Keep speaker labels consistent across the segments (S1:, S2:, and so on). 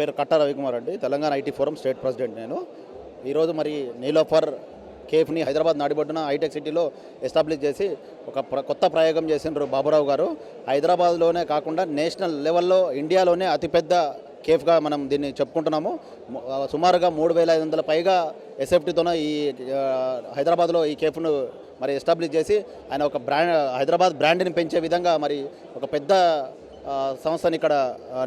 S1: పేరు కట్ట రవికుమార్ అండి. Telangana IT forum state president నేను. ఈరోజు మరి నీలోఫర్ కేఫ్ని హైదరాబాద్ నాడిబొడ్డున హైటెక్ సిటీలో ఎస్టాబ్లిష్ చేసి ఒక ప్ర- కొత్త ప్రయోగం చేసినారు బాబురావు గారు. హైదరాబాద్లోనే కాకుండా నేషనల్ లెవెల్లో ఇండియాలోనే అతిపెద్ద కేఫ్గా మనం దీన్ని చెప్పుకుంటున్నాము. సుమారుగా మూడు వేల ఐదు వందల పైగా ఎస్ఎఫ్టీతోన ఈ హైదరాబాద్లో ఈ కేఫ్ను మరి ఎస్టాబ్లిష్ చేసి ఆయన ఒక బ్రాండ్ హైదరాబాద్ బ్రాండ్ని పెంచే విధంగా మరి ఒక పెద్ద సంస్థని ఇక్కడ ఆ,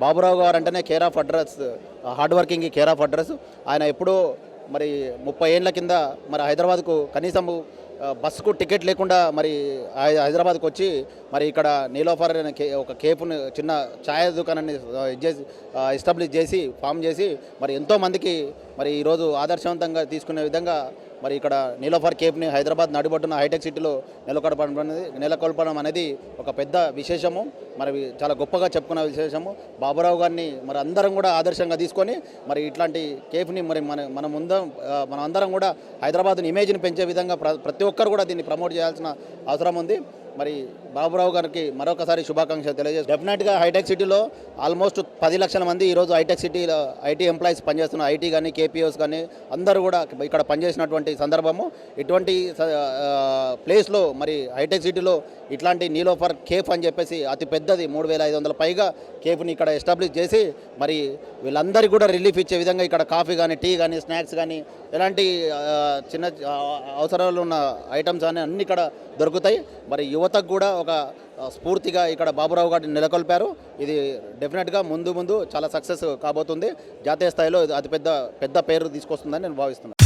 S1: బాబురావు గారు అంటేనే care of address hard working care of address. ఆయన ఎప్పుడూ మరి ముప్పై ఏళ్ళ కింద మరి హైదరాబాద్కు కనీసం బస్సుకు టికెట్ లేకుండా మరి హైదరాబాద్కు వచ్చి మరి ఇక్కడ నీలోఫర్ అనే కే ఒక కేపును చిన్న ఛాయ దుకాణాన్ని ఇది చేసి ఎస్టాబ్లిష్ చేసి ఫామ్ చేసి మరి ఎంతోమందికి మరి ఈరోజు ఆదర్శవంతంగా తీసుకునే విధంగా మరి ఇక్కడ నీలోఫర్ కేఫ్ని హైదరాబాద్ నడిబొట్టున హైటెక్ సిటీలో నెలకొల్పడం అనేది నెలకొల్పడం అనేది ఒక పెద్ద విశేషము. మరి చాలా గొప్పగా చెప్పుకున్న విశేషము. బాబురావు గారిని మరి అందరం కూడా ఆదర్శంగా తీసుకొని మరి ఇట్లాంటి కేఫ్ని మరి మన మన ముందరం మనం అందరం కూడా హైదరాబాద్ని ఇమేజ్ని పెంచే విధంగా ప్ర- ప్రతి ఒక్కరు కూడా దీన్ని ప్రమోట్ చేయాల్సిన అవసరం ఉంది. మరి బాబురావు గారికి మరొకసారి శుభాకాంక్షలు తెలియజేస్తాను డెఫినెట్గా హైటెక్ సిటీలో ఆల్మోస్ట్ పది లక్షల మంది ఈరోజు హైటెక్ సిటీలో ఐటీ ఎంప్లాయీస్ పనిచేస్తున్న ఐటీ కానీ కేపీఓస్ కానీ అందరూ కూడా ఇక్కడ పనిచేసినటువంటి సందర్భము. ఇటువంటి ప్లేస్లో మరి హైటెక్ సిటీలో ఇట్లాంటి నీలోఫర్ కేఫ్ అని చెప్పేసి అతి పెద్దది మూడు వేల ఐదు వందల పైగా కేఫ్ని ఇక్కడ ఎస్టాబ్లిష్ చేసి మరి వీళ్ళందరికీ కూడా రిలీఫ్ ఇచ్చే విధంగా ఇక్కడ కాఫీ కానీ టీ కానీ స్నాక్స్ కానీ ఎలాంటి చిన్న అవసరాలు ఉన్న ఐటమ్స్ అన్నీ అన్ని ఇక్కడ దొరుకుతాయి. మరి యువ యువతకు కూడా ఒక స్ఫూర్తిగా ఇక్కడ బాబురావు గారిని నెలకొల్పారు. ఇది డెఫినెట్గా ముందు ముందు చాలా సక్సెస్ కాబోతుంది. జాతీయ స్థాయిలో ఇది అతిపెద్ద పెద్ద పేరు తీసుకొస్తుందని నేను భావిస్తున్నాను